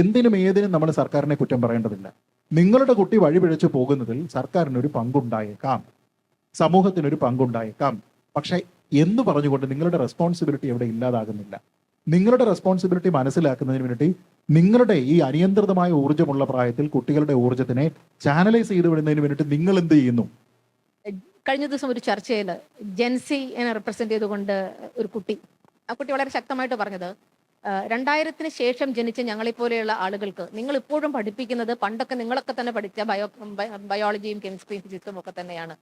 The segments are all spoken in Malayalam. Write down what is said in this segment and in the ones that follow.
എന്തിനും ഏതിനും നമ്മൾ സർക്കാരിനെ കുറ്റം പറയേണ്ടതില്ല. നിങ്ങളുടെ കുട്ടി വഴിപിഴച്ചു പോകുന്നതിൽ സർക്കാരിനൊരു പങ്കുണ്ടായേക്കാം. സമൂഹത്തിനൊരു പങ്കുണ്ടായേക്കാം. പക്ഷേ എന്ന് പറഞ്ഞുകൊണ്ട് നിങ്ങളുടെ റെസ്പോൺസിബിലിറ്റി അവിടെ ഇല്ലാതാകുന്നില്ല. നിങ്ങളുടെ റെസ്പോൺസിബിലിറ്റി മനസ്സിലാക്കുന്നതിന് വേണ്ടി നിങ്ങളുടെ ഈ അനിയന്ത്രിതമായ ഊർജമുള്ള പ്രായത്തിൽ കുട്ടികളുടെ ഊർജത്തിനെ ചാനലൈസ് ചെയ്ത് വിടുന്നതിന് വേണ്ടിയിട്ട് നിങ്ങൾ എന്ത് ചെയ്യുന്നു? കഴിഞ്ഞ ദിവസം ഒരു ചർച്ചയിൽ ജെൻസി എന്നെ റെപ്രസെന്റ് ചെയ്തുകൊണ്ട് ഒരു കുട്ടി ആ കുട്ടി വളരെ ശക്തമായിട്ട് പറഞ്ഞത് രണ്ടായിരത്തിന് ശേഷം ജനിച്ച ഞങ്ങളെപ്പോലെയുള്ള ആളുകൾക്ക് നിങ്ങൾ ഇപ്പോഴും പഠിപ്പിക്കുന്നത് പണ്ടൊക്കെ നിങ്ങളൊക്കെ തന്നെ പഠിച്ച ബയോ ബയോളജിയും കെമിസ്ട്രിയും ഫിസിക്സും ഒക്കെ തന്നെയാണ്.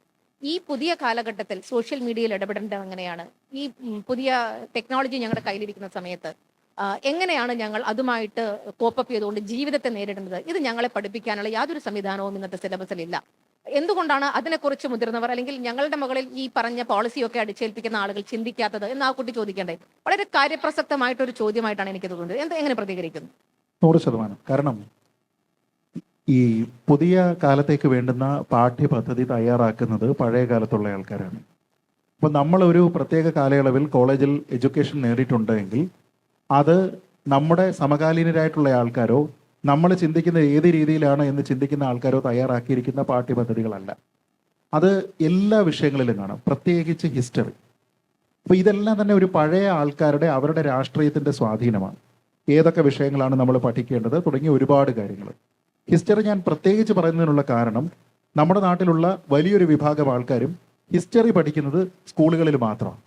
ഈ പുതിയ കാലഘട്ടത്തിൽ സോഷ്യൽ മീഡിയയിൽ ഇടപെടേണ്ടത് എങ്ങനെയാണ്? ഈ പുതിയ ടെക്നോളജി ഞങ്ങളുടെ കയ്യിലിരിക്കുന്ന സമയത്ത് എങ്ങനെയാണ് ഞങ്ങൾ അതുമായിട്ട് കോപ്പപ്പ് ചെയ്തുകൊണ്ട് ജീവിതത്തെ നേരിടുന്നത്? ഇത് ഞങ്ങളെ പഠിപ്പിക്കാനുള്ള യാതൊരു സംവിധാനവും ഇന്നത്തെ സിലബസിൽ ഇല്ല. എന്തുകൊണ്ടാണ് അതിനെക്കുറിച്ച് മുതിർന്നവർ അല്ലെങ്കിൽ ഞങ്ങളുടെ മകളിൽ ഈ പറഞ്ഞ പോളിസിയൊക്കെ അടിച്ചേൽപ്പിക്കുന്ന ആളുകൾ ചിന്തിക്കാത്തത് എന്ന് ആ കുട്ടി ചോദിക്കേണ്ടത് വളരെ കാര്യപ്രസക്തമായിട്ടൊരു ചോദ്യമായിട്ടാണ് എനിക്ക് തോന്നുന്നത്. എന്ത് എങ്ങനെ പ്രതികരിക്കുന്നു? നൂറ് ശതമാനം. കാരണം ഈ പുതിയ കാലത്തേക്ക് വേണ്ടുന്ന പാഠ്യപദ്ധതി തയ്യാറാക്കുന്നത് പഴയ കാലത്തുള്ള ആൾക്കാരാണ്. അപ്പൊ നമ്മൾ ഒരു പ്രത്യേക കാലയളവിൽ കോളേജിൽ എഡ്യൂക്കേഷൻ നേടിയിട്ടുണ്ടെങ്കിൽ അത് നമ്മുടെ സമകാലീനരായിട്ടുള്ള ആൾക്കാരോ നമ്മൾ ചിന്തിക്കുന്ന ഏത് രീതിയിലാണ് എന്ന് ചിന്തിക്കുന്ന ആൾക്കാരോ തയ്യാറാക്കിയിരിക്കുന്ന പാഠ്യപദ്ധതികളല്ല. അത് എല്ലാ വിഷയങ്ങളിലും കാണാം. പ്രത്യേകിച്ച് ഹിസ്റ്ററി അപ്പോൾ ഇതെല്ലാം തന്നെ ഒരു പഴയ ആൾക്കാരുടെ അവരുടെ രാഷ്ട്രീയത്തിന്റെ സ്വാധീനമാണ്. ഏതൊക്കെ വിഷയങ്ങളാണ് നമ്മൾ പഠിക്കേണ്ടത് തുടങ്ങിയ ഒരുപാട് കാര്യങ്ങൾ. ഹിസ്റ്ററി ഞാൻ പ്രത്യേകിച്ച് പറയുന്നതിനുള്ള കാരണം നമ്മുടെ നാട്ടിലുള്ള വലിയൊരു വിഭാഗം ആൾക്കാരും ഹിസ്റ്ററി പഠിക്കുന്നത് സ്കൂളുകളിൽ മാത്രമാണ്.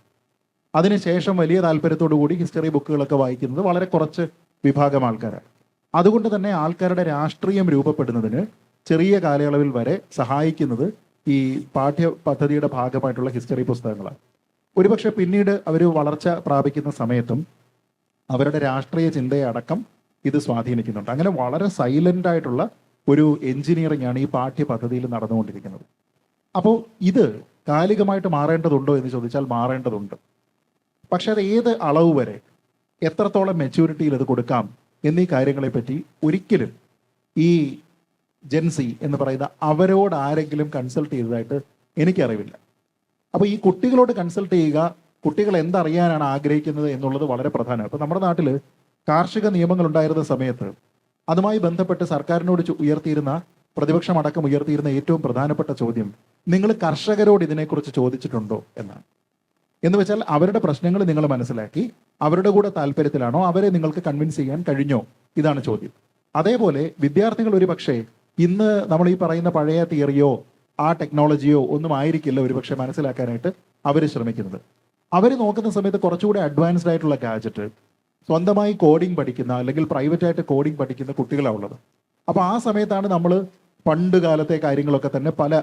അതിനുശേഷം വലിയ താല്പര്യത്തോടു കൂടി ഹിസ്റ്ററി ബുക്കുകളൊക്കെ വായിക്കുന്നത് വളരെ കുറച്ച് വിഭാഗം ആൾക്കാരാണ്. അതുകൊണ്ട് തന്നെ ആൾക്കാരുടെ രാഷ്ട്രീയം രൂപപ്പെടുന്നതിന് ചെറിയ കാലയളവിൽ വരെ സഹായിക്കുന്നത് ഈ പാഠ്യ പദ്ധതിയുടെ ഭാഗമായിട്ടുള്ള ഹിസ്റ്ററി പുസ്തകങ്ങളാണ്. ഒരുപക്ഷെ പിന്നീട് അവർ വളർച്ച പ്രാപിക്കുന്ന സമയത്തും അവരുടെ രാഷ്ട്രീയ ചിന്തയെ അടക്കം ഇത് സ്വാധീനിക്കുന്നുണ്ട്. അങ്ങനെ വളരെ സൈലന്റ് ആയിട്ടുള്ള ഒരു എഞ്ചിനീയറിംഗ് ആണ് ഈ പാഠ്യ പദ്ധതിയിൽ നടന്നുകൊണ്ടിരിക്കുന്നത്. അപ്പോൾ ഇത് കാലികമായിട്ട് മാറേണ്ടതുണ്ടോ എന്ന് ചോദിച്ചാൽ മാറേണ്ടതുണ്ട്. പക്ഷെ അത് ഏത് അളവ് വരെ എത്രത്തോളം മെച്യൂരിറ്റിയിൽ അത് കൊടുക്കാം എന്നീ കാര്യങ്ങളെപ്പറ്റി ഒരിക്കലും ഈ ജെൻസി എന്ന് പറയുന്ന അവരോട് ആരെങ്കിലും കൺസൾട്ട് ചെയ്തതായിട്ട് എനിക്കറിവില്ല. അപ്പോൾ ഈ കുട്ടികളോട് കൺസൾട്ട് ചെയ്യുക കുട്ടികൾ എന്തറിയാനാണ് ആഗ്രഹിക്കുന്നത് എന്നുള്ളത് വളരെ പ്രധാനമാണ്. അപ്പോൾ നമ്മുടെ നാട്ടിൽ കാർഷിക നിയമങ്ങൾ ഉണ്ടായിരുന്ന സമയത്ത് അതുമായി ബന്ധപ്പെട്ട് സർക്കാരിനോട് ഉയർത്തിയിരുന്ന പ്രതിപക്ഷം അടക്കം ഉയർത്തിയിരുന്ന ഏറ്റവും പ്രധാനപ്പെട്ട ചോദ്യം നിങ്ങൾ കർഷകരോട് ഇതിനെക്കുറിച്ച് ചോദിച്ചിട്ടുണ്ടോ എന്നാണ്. എന്ന് വെച്ചാൽ അവരുടെ പ്രശ്നങ്ങൾ നിങ്ങൾ മനസ്സിലാക്കി അവരുടെ കൂടെ താല്പര്യത്തിലാണോ അവരെ നിങ്ങൾക്ക് കൺവിൻസ് ചെയ്യാൻ കഴിഞ്ഞോ ഇതാണ് ചോദ്യം. അതേപോലെ വിദ്യാർത്ഥികൾ ഒരു പക്ഷേ ഇന്ന് നമ്മൾ ഈ പറയുന്ന പഴയ തിയറിയോ ആ ടെക്നോളജിയോ ഒന്നും ആയിരിക്കില്ല ഒരുപക്ഷെ മനസ്സിലാക്കാനായിട്ട് അവർ ശ്രമിക്കുന്നത്. അവർ നോക്കുന്ന സമയത്ത് കുറച്ചുകൂടി അഡ്വാൻസ്ഡ് ആയിട്ടുള്ള ഗാജറ്റ് സ്വന്തമായി കോഡിംഗ് പഠിക്കുന്ന അല്ലെങ്കിൽ പ്രൈവറ്റ് ആയിട്ട് കോഡിംഗ് പഠിക്കുന്ന കുട്ടികളാണ് ഉള്ളത്. അപ്പോൾ ആ സമയത്താണ് നമ്മൾ പണ്ട് കാലത്തെ കാര്യങ്ങളൊക്കെ തന്നെ പല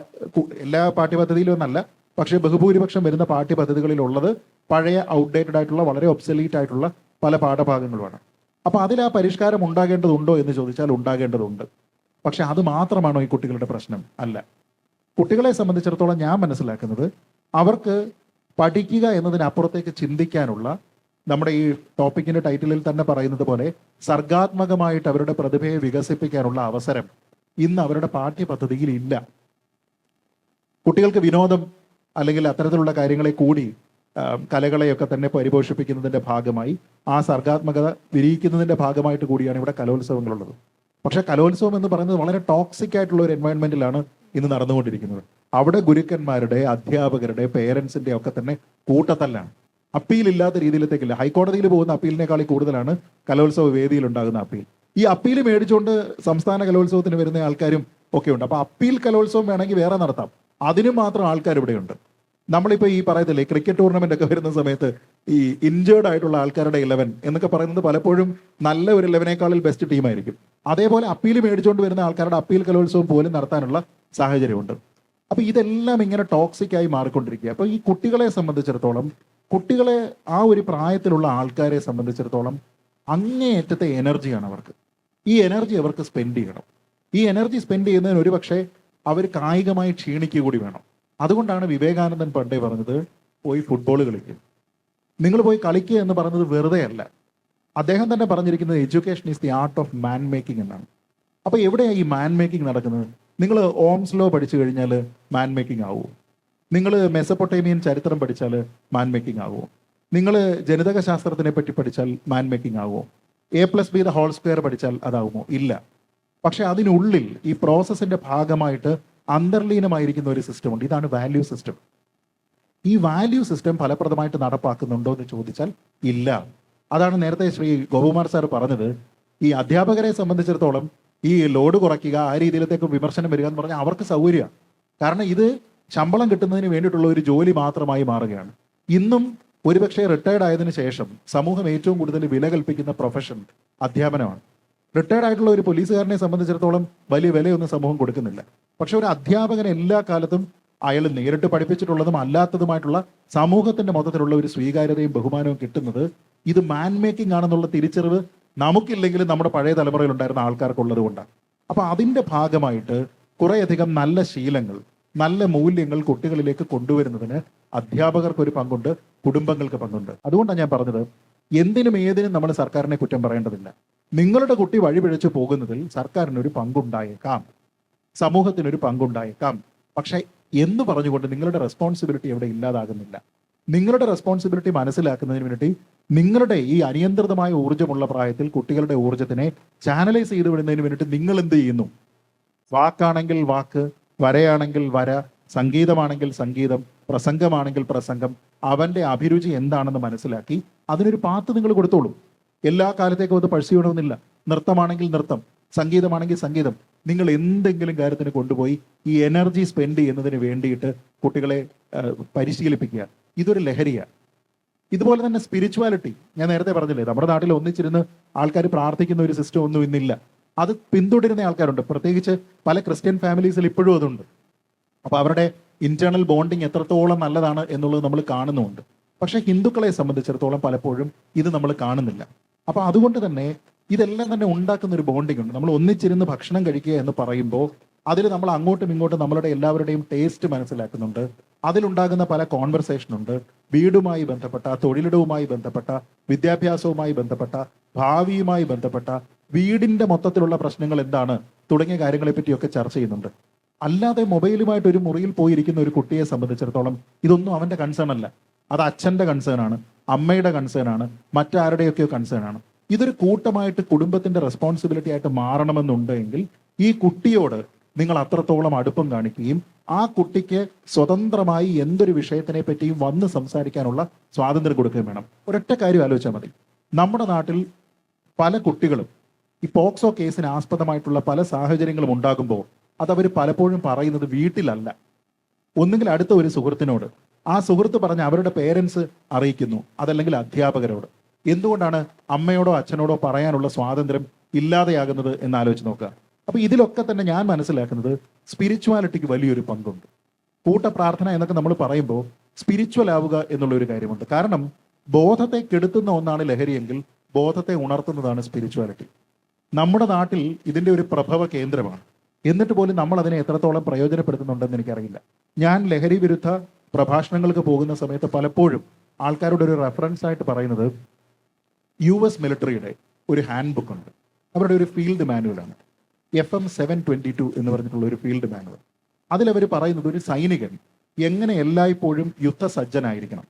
എല്ലാ പാഠ്യപദ്ധതിയിലും ഒന്നല്ല പക്ഷേ ബഹുഭൂരിപക്ഷം വരുന്ന പാഠ്യപദ്ധതികളിലുള്ളത് പഴയ ഔട്ട്ഡേറ്റഡ് ആയിട്ടുള്ള വളരെ ഒബ്സലീറ്റ് ആയിട്ടുള്ള പല പാഠഭാഗങ്ങളുമാണ്. അപ്പോൾ അതിൽ ആ പരിഷ്കാരം ഉണ്ടാകേണ്ടതുണ്ടോ എന്ന് ചോദിച്ചാൽ ഉണ്ടാകേണ്ടതുണ്ട്. പക്ഷെ അത് മാത്രമാണോ ഈ കുട്ടികളുടെ പ്രശ്നം? അല്ല. കുട്ടികളെ സംബന്ധിച്ചിടത്തോളം ഞാൻ മനസ്സിലാക്കുന്നത് അവർക്ക് പഠിക്കുക എന്നതിനപ്പുറത്തേക്ക് ചിന്തിക്കാനുള്ള നമ്മുടെ ഈ ടോപ്പിക്കിന്റെ ടൈറ്റിലിൽ തന്നെ പറയുന്നത് പോലെ സർഗാത്മകമായിട്ട് അവരുടെ പ്രതിഭയെ വികസിപ്പിക്കാനുള്ള അവസരം ഇന്ന് അവരുടെ പാഠ്യപദ്ധതിയിൽ ഇല്ല. കുട്ടികൾക്ക് വിനോദം അല്ലെങ്കിൽ അത്തരത്തിലുള്ള കാര്യങ്ങളെ കൂടി കലകളെയൊക്കെ തന്നെ പരിപോഷിപ്പിക്കുന്നതിന്റെ ഭാഗമായി ആ സർഗാത്മകത വിരിയിക്കുന്നതിന്റെ ഭാഗമായിട്ട് കൂടിയാണ് ഇവിടെ കലോത്സവങ്ങളുള്ളത്. പക്ഷേ കലോത്സവം എന്ന് പറയുന്നത് വളരെ ടോക്സിക് ആയിട്ടുള്ള ഒരു എൻവയൺമെന്റിലാണ് ഇന്ന് നടന്നുകൊണ്ടിരിക്കുന്നത്. അവിടെ ഗുരുക്കന്മാരുടെ അധ്യാപകരുടെ പേരൻസിന്റെ ഒക്കെ തന്നെ കൂട്ടത്തല്ലാണ്. അപ്പീൽ ഇല്ലാത്ത രീതിയിലത്തേക്കില്ല. ഹൈക്കോടതിയിൽ പോകുന്ന അപ്പീലിനേക്കാൾ കൂടുതലാണ് കലോത്സവ വേദിയിൽ ഉണ്ടാകുന്ന അപ്പീൽ. ഈ അപ്പീൽ മേടിച്ചുകൊണ്ട് സംസ്ഥാന കലോത്സവത്തിന് വരുന്ന ആൾക്കാരും ഒക്കെ ഉണ്ട്. അപ്പൊ അപ്പീൽ കലോത്സവം വേണമെങ്കിൽ വേറെ നടത്താം. അതിനും മാത്രം ആൾക്കാർ ഇവിടെയുണ്ട്. നമ്മളിപ്പോൾ ഈ പറയത്തില്ലേ ക്രിക്കറ്റ് ടൂർണമെന്റ് ഒക്കെ വരുന്ന സമയത്ത് ഈ ഇഞ്ചേർഡ് ആയിട്ടുള്ള ആൾക്കാരുടെ ഇലവൻ എന്നൊക്കെ പറയുന്നത് പലപ്പോഴും നല്ല ഒരു ഇലവനേക്കാളിൽ ബെസ്റ്റ് ടീമായിരിക്കും അതേപോലെ അപ്പീൽ മേടിച്ചുകൊണ്ട് വരുന്ന ആൾക്കാരുടെ അപ്പീൽ കലോത്സവം പോലും നടത്താനുള്ള സാഹചര്യമുണ്ട്. അപ്പോൾ ഇതെല്ലാം ഇങ്ങനെ ടോക്സിക് ആയി മാറിക്കൊണ്ടിരിക്കുക. അപ്പോൾ ഈ കുട്ടികളെ സംബന്ധിച്ചിടത്തോളം കുട്ടികളെ ആ ഒരു പ്രായത്തിലുള്ള ആൾക്കാരെ സംബന്ധിച്ചിടത്തോളം അങ്ങേയറ്റത്തെ എനർജിയാണ് അവർക്ക്. ഈ എനർജി അവർക്ക് സ്പെൻഡ് ചെയ്യണം. ഈ എനർജി സ്പെൻഡ് ചെയ്യുന്നതിന് ഒരു പക്ഷേ അവർ കായികമായി ക്ഷീണിക്കുക കൂടി വേണം. അതുകൊണ്ടാണ് വിവേകാനന്ദൻ പണ്ടേ പറഞ്ഞത് പോയി ഫുട്ബോൾ കളിക്കുക നിങ്ങൾ പോയി കളിക്കുക എന്ന് പറഞ്ഞത് വെറുതെ അല്ല. അദ്ദേഹം തന്നെ പറഞ്ഞിരിക്കുന്നത് education is the art of man making എന്നാണ്. അപ്പോൾ എവിടെയാണ് ഈ മാൻ മേക്കിംഗ് നടക്കുന്നത്? നിങ്ങൾ ഓംസ് ലോ പഠിച്ചു കഴിഞ്ഞാൽ മാൻ മേക്കിംഗ് ആവുമോ നിങ്ങൾ മെസ്സപ്പൊട്ടേമിയൻ ചരിത്രം പഠിച്ചാൽ മാൻ മേക്കിംഗ് ആകുമോ നിങ്ങൾ ജനിതക ശാസ്ത്രത്തിനെ പറ്റി പഠിച്ചാൽ മാൻ മേക്കിംഗ് ആകുമോ A plus B the whole square പഠിച്ചാൽ അതാകുമോ ഇല്ല. പക്ഷെ അതിനുള്ളിൽ ഈ പ്രോസസ്സിന്റെ ഭാഗമായിട്ട് അന്തർലീനമായിരിക്കുന്ന ഒരു സിസ്റ്റമുണ്ട് ഇതാണ് വാല്യൂ സിസ്റ്റം ഈ വാല്യൂ സിസ്റ്റം ഫലപ്രദമായിട്ട് നടപ്പാക്കുന്നുണ്ടോ എന്ന് ചോദിച്ചാൽ ഇല്ല. അതാണ് നേരത്തെ ശ്രീ ഗോപകുമാർ സാർ പറഞ്ഞത്. ഈ അധ്യാപകരെ സംബന്ധിച്ചിടത്തോളം ഈ ലോഡ് കുറയ്ക്കുക ആ രീതിയിലത്തേക്ക് വിമർശനം വരിക എന്ന് പറഞ്ഞാൽ അവർക്ക് സൗകര്യമാണ് കാരണം ഇത് ശമ്പളം കിട്ടുന്നതിന് വേണ്ടിയിട്ടുള്ള ഒരു ജോലി മാത്രമായി മാറുകയാണ്. ഇന്നും ഒരുപക്ഷെ റിട്ടയർഡ് ആയതിനു ശേഷം സമൂഹം ഏറ്റവും കൂടുതൽ വില കൽപ്പിക്കുന്ന പ്രൊഫഷൻ അധ്യാപനമാണ്. റിട്ടയർഡ് ആയിട്ടുള്ള ഒരു പോലീസുകാരനെ സംബന്ധിച്ചിടത്തോളം വലിയ വിലയൊന്നും സമൂഹം കൊടുക്കുന്നില്ല. പക്ഷെ ഒരു അധ്യാപകൻ എല്ലാ കാലത്തും അയാൾ നേരിട്ട് പഠിപ്പിച്ചിട്ടുള്ളതും അല്ലാത്തതുമായിട്ടുള്ള സമൂഹത്തിന്റെ മൊത്തത്തിലുള്ള ഒരു സ്വീകാര്യതയും ബഹുമാനവും കിട്ടുന്നത് ഇത് മാൻ മേക്കിംഗ് ആണെന്നുള്ള തിരിച്ചറിവ് നമുക്കില്ലെങ്കിലും നമ്മുടെ പഴയ തലമുറയിൽ ഉണ്ടായിരുന്ന ആൾക്കാർക്കുള്ളത് കൊണ്ടാണ്. അപ്പൊ അതിന്റെ ഭാഗമായിട്ട് കുറേയധികം നല്ല ശീലങ്ങൾ നല്ല മൂല്യങ്ങൾ കുട്ടികളിലേക്ക് കൊണ്ടുവരുന്നതിന് അധ്യാപകർക്ക് ഒരു പങ്കുണ്ട് കുടുംബങ്ങൾക്ക് പങ്കുണ്ട്. അതുകൊണ്ടാണ് ഞാൻ പറഞ്ഞത് എന്തിനും ഏതിനും നമ്മൾ സർക്കാരിനെ കുറ്റം പറയേണ്ടതില്ല. നിങ്ങളുടെ കുട്ടി വഴിപിഴച്ചു പോകുന്നതിൽ സർക്കാരിനൊരു പങ്കുണ്ടായേക്കാം. സമൂഹത്തിനൊരു പങ്കുണ്ടായേക്കാം. പക്ഷേ എന്ന് പറഞ്ഞുകൊണ്ട് നിങ്ങളുടെ റെസ്പോൺസിബിലിറ്റി അവിടെ ഇല്ലാതാകുന്നില്ല. നിങ്ങളുടെ റെസ്പോൺസിബിലിറ്റി മനസ്സിലാക്കുന്നതിന് വേണ്ടി നിങ്ങളുടെ ഈ അനിയന്ത്രിതമായ ഊർജമുള്ള പ്രായത്തിൽ കുട്ടികളുടെ ഊർജത്തിനെ ചാനലൈസ് ചെയ്ത് വിടുന്നതിന് വേണ്ടിയിട്ട് നിങ്ങൾ എന്ത് ചെയ്യുന്നു? വാക്കാണെങ്കിൽ വാക്ക് വരയാണെങ്കിൽ വര സംഗീതമാണെങ്കിൽ സംഗീതം പ്രസംഗമാണെങ്കിൽ പ്രസംഗം അവന്റെ അഭിരുചി എന്താണെന്ന് മനസ്സിലാക്കി അതിനൊരു പാത്ത് നിങ്ങൾ കൊടുത്തോളൂ. എല്ലാ കാലത്തേക്കും അത് പഴസിയണമെന്നില്ല നൃത്തമാണെങ്കിൽ നൃത്തം സംഗീതമാണെങ്കിൽ സംഗീതം. നിങ്ങൾ എന്തെങ്കിലും കാര്യത്തിന് കൊണ്ടുപോയി ഈ എനർജി സ്പെൻഡ് ചെയ്യുന്നതിന് വേണ്ടിയിട്ട് കുട്ടികളെ പരിശീലിപ്പിക്കുക. ഇതൊരു ലഹരിയാണ് ഇതുപോലെ തന്നെ സ്പിരിച്വാലിറ്റി ഞാൻ നേരത്തെ പറഞ്ഞില്ലേ നമ്മുടെ നാട്ടിൽ ഒന്നിച്ചിരുന്ന് ആൾക്കാർ പ്രാർത്ഥിക്കുന്ന ഒരു സിസ്റ്റം ഒന്നും ഇന്നില്ല. അത് പിന്തുടരുന്ന ആൾക്കാരുണ്ട്. പ്രത്യേകിച്ച് പല ക്രിസ്ത്യൻ ഫാമിലീസിൽ ഇപ്പോഴും അതുണ്ട്. അപ്പോൾ അവരുടെ ഇന്റേണൽ ബോണ്ടിങ് എത്രത്തോളം നല്ലതാണ് എന്നുള്ളത് നമ്മൾ കാണുന്നുമുണ്ട്. പക്ഷേ ഹിന്ദുക്കളെ സംബന്ധിച്ചിടത്തോളം പലപ്പോഴും ഇത് നമ്മൾ കാണുന്നില്ല. അപ്പൊ അതുകൊണ്ട് തന്നെ ഇതെല്ലാം തന്നെ ഉണ്ടാക്കുന്ന ഒരു ബോണ്ടിങ് ഉണ്ട്. നമ്മൾ ഒന്നിച്ചിരുന്ന് ഭക്ഷണം കഴിക്കുക എന്ന് പറയുമ്പോൾ അതിൽ നമ്മൾ അങ്ങോട്ടും ഇങ്ങോട്ടും നമ്മളുടെ എല്ലാവരുടെയും ടേസ്റ്റ് മനസ്സിലാക്കുന്നുണ്ട്. അതിലുണ്ടാകുന്ന പല കോൺവെർസേഷൻ ഉണ്ട്. വീടുമായി ബന്ധപ്പെട്ട തൊഴിലിടവുമായി ബന്ധപ്പെട്ട വിദ്യാഭ്യാസവുമായി ബന്ധപ്പെട്ട ഭാവിയുമായി ബന്ധപ്പെട്ട വീടിന്റെ മൊത്തത്തിലുള്ള പ്രശ്നങ്ങൾ എന്താണ് തുടങ്ങിയ കാര്യങ്ങളെ പറ്റിയൊക്കെ ചർച്ച ചെയ്യുന്നുണ്ട്. അല്ലാതെ മൊബൈലുമായിട്ട് ഒരു മുറിയിൽ പോയിരിക്കുന്ന ഒരു കുട്ടിയെ സംബന്ധിച്ചിടത്തോളം ഇതൊന്നും അവന്റെ കൺസേൺ അല്ല. അത് അച്ഛന്റെ കൺസേൺ ആണ്. അമ്മയുടെ കൺസേൺ ആണ് മറ്റാരുടെയൊക്കെയോ കൺസേൺ ആണ്. ഇതൊരു കൂട്ടമായിട്ട് കുടുംബത്തിന്റെ റെസ്പോൺസിബിലിറ്റി ആയിട്ട് മാറണമെന്നുണ്ടെങ്കിൽ ഈ കുട്ടിയോട് നിങ്ങൾ അത്രത്തോളം അടുപ്പം കാണിക്കുകയും ആ കുട്ടിക്ക് സ്വതന്ത്രമായി എന്തൊരു വിഷയത്തിനെ പറ്റിയും വന്ന് സംസാരിക്കാനുള്ള സ്വാതന്ത്ര്യം കൊടുക്കുകയും വേണം. ഒരൊറ്റ കാര്യം ആലോചിച്ചാൽ മതി. നമ്മുടെ നാട്ടിൽ പല കുട്ടികളും ഈ പോക്സോ കേസിന് ആസ്പദമായിട്ടുള്ള പല സാഹചര്യങ്ങളും ഉണ്ടാകുമ്പോൾ അതവർ പലപ്പോഴും പറയുന്നത് വീട്ടിലല്ല. ഒന്നുകിൽ അടുത്ത ഒരു സുഹൃത്തിനോട് ആ സുഹൃത്ത് പറഞ്ഞ അവരുടെ പേരൻസ് അറിയിക്കുന്നു. അതല്ലെങ്കിൽ അധ്യാപകരോട്. എന്തുകൊണ്ടാണ് അമ്മയോടോ അച്ഛനോടോ പറയാനുള്ള സ്വാതന്ത്ര്യം ഇല്ലാതെയാകുന്നത് എന്ന് ആലോചിച്ച് നോക്കുക. അപ്പൊ ഇതിലൊക്കെ തന്നെ ഞാൻ മനസ്സിലാക്കുന്നത് സ്പിരിച്വാലിറ്റിക്ക് വലിയൊരു പങ്കുണ്ട്. കൂട്ട പ്രാർത്ഥന എന്നൊക്കെ നമ്മൾ പറയുമ്പോൾ സ്പിരിച്വൽ ആവുക എന്നുള്ള ഒരു കാര്യമുണ്ട്. കാരണം ബോധത്തെ കെടുത്തുന്ന ഒന്നാണ് ലഹരിയെങ്കിൽ ബോധത്തെ ഉണർത്തുന്നതാണ് സ്പിരിച്വാലിറ്റി നമ്മുടെ നാട്ടിൽ ഇതിന്റെ ഒരു പ്രഭവ കേന്ദ്രമാണ്. എന്നിട്ട് പോലും നമ്മൾ അതിനെ എത്രത്തോളം പ്രയോജനപ്പെടുത്തുന്നുണ്ടെന്ന് എനിക്കറിയില്ല. ഞാൻ ലഹരി വിരുദ്ധ പ്രഭാഷണങ്ങൾക്ക് പോകുന്ന സമയത്ത് പലപ്പോഴും ആൾക്കാരുടെ ഒരു റെഫറൻസ് ആയിട്ട് പറയുന്നത് യു എസ് മിലിറ്ററിയുടെ ഒരു ഹാൻഡ് ബുക്ക് ഉണ്ട്. അവരുടെ ഒരു field മാനുവലാണ് F M seven twenty two എന്ന് പറഞ്ഞിട്ടുള്ള ഒരു ഫീൽഡ് മാനുവൽ അതിലവർ പറയുന്നത് ഒരു സൈനികൻ എങ്ങനെ എല്ലായ്പ്പോഴും യുദ്ധസജ്ജനായിരിക്കണം.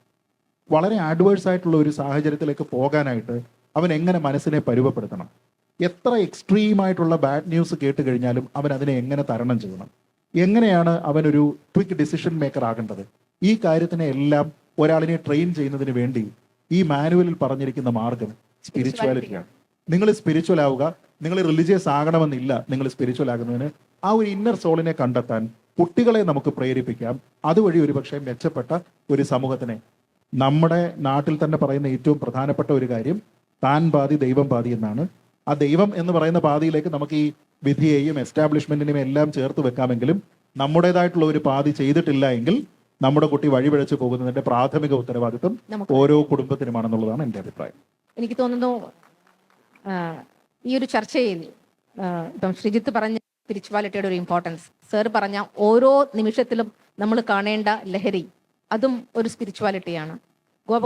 വളരെ ആഡ്വേഴ്സ് ആയിട്ടുള്ള ഒരു സാഹചര്യത്തിലേക്ക് പോകാനായിട്ട് അവൻ എങ്ങനെ മനസ്സിനെ പരുവപ്പെടുത്തണം എത്ര എക്സ്ട്രീം ആയിട്ടുള്ള ബാഡ് ന്യൂസ് കേട്ട് കഴിഞ്ഞാലും അവൻ അതിനെ എങ്ങനെ തരണം ചെയ്യണം? എങ്ങനെയാണ് അവനൊരു ക്വിക്ക് ഡിസിഷൻ മേക്കർ ആകേണ്ടത്? ഈ കാര്യത്തിനെ എല്ലാം ഒരാളിനെ ട്രെയിൻ ചെയ്യുന്നതിന് വേണ്ടി ഈ മാനുവലിൽ പറഞ്ഞിരിക്കുന്ന മാർഗം സ്പിരിച്വാലിറ്റിയാണ് നിങ്ങൾ സ്പിരിച്വൽ ആവുക നിങ്ങൾ റിലീജിയസ് ആകണമെന്നില്ല നിങ്ങൾ സ്പിരിച്വൽ ആകുന്നതിന് ആ ഒരു ഇന്നർ സോളിനെ കണ്ടെത്താൻ കുട്ടികളെ നമുക്ക് പ്രേരിപ്പിക്കാം. അതുവഴി ഒരുപക്ഷെ മെച്ചപ്പെട്ട ഒരു സമൂഹത്തിനെ. നമ്മുടെ നാട്ടിൽ തന്നെ പറയുന്ന ഏറ്റവും പ്രധാനപ്പെട്ട ഒരു കാര്യം താൻ പാതി ദൈവം പാതി എന്നാണ്. ആ ദൈവം എന്ന് പറയുന്ന പാതിയിലേക്ക് നമുക്ക് ഈ വിധിയെയും എസ്റ്റാബ്ലിഷ്മെന്റിനെയും എല്ലാം ചേർത്ത് വെക്കാമെങ്കിലും നമ്മുടേതായിട്ടുള്ള ഒരു പാതി ചെയ്തിട്ടില്ല എങ്കിൽ നമ്മുടെ കുട്ടി വഴിപിഴച്ചു പോകുന്നതിന്റെ പ്രാഥമിക ഉത്തരവാദിത്വം ഓരോ കുടുംബത്തിനുമാണെന്നുള്ളതാണ് എന്റെ അഭിപ്രായം. എനിക്ക് തോന്നുന്നു ഈ ഒരു ചർച്ചയിൽ ഇപ്പം ശ്രീജിത്ത് പറഞ്ഞ സ്പിരിച്വാലിറ്റിയുടെ ഒരു ഇമ്പോർട്ടൻസ് സർ പറഞ്ഞ ഓരോ നിമിഷത്തിലും നമ്മൾ കാണേണ്ട ലഹരി അതും ഒരു സ്പിരിച്വാലിറ്റിയാണ് ഗോപ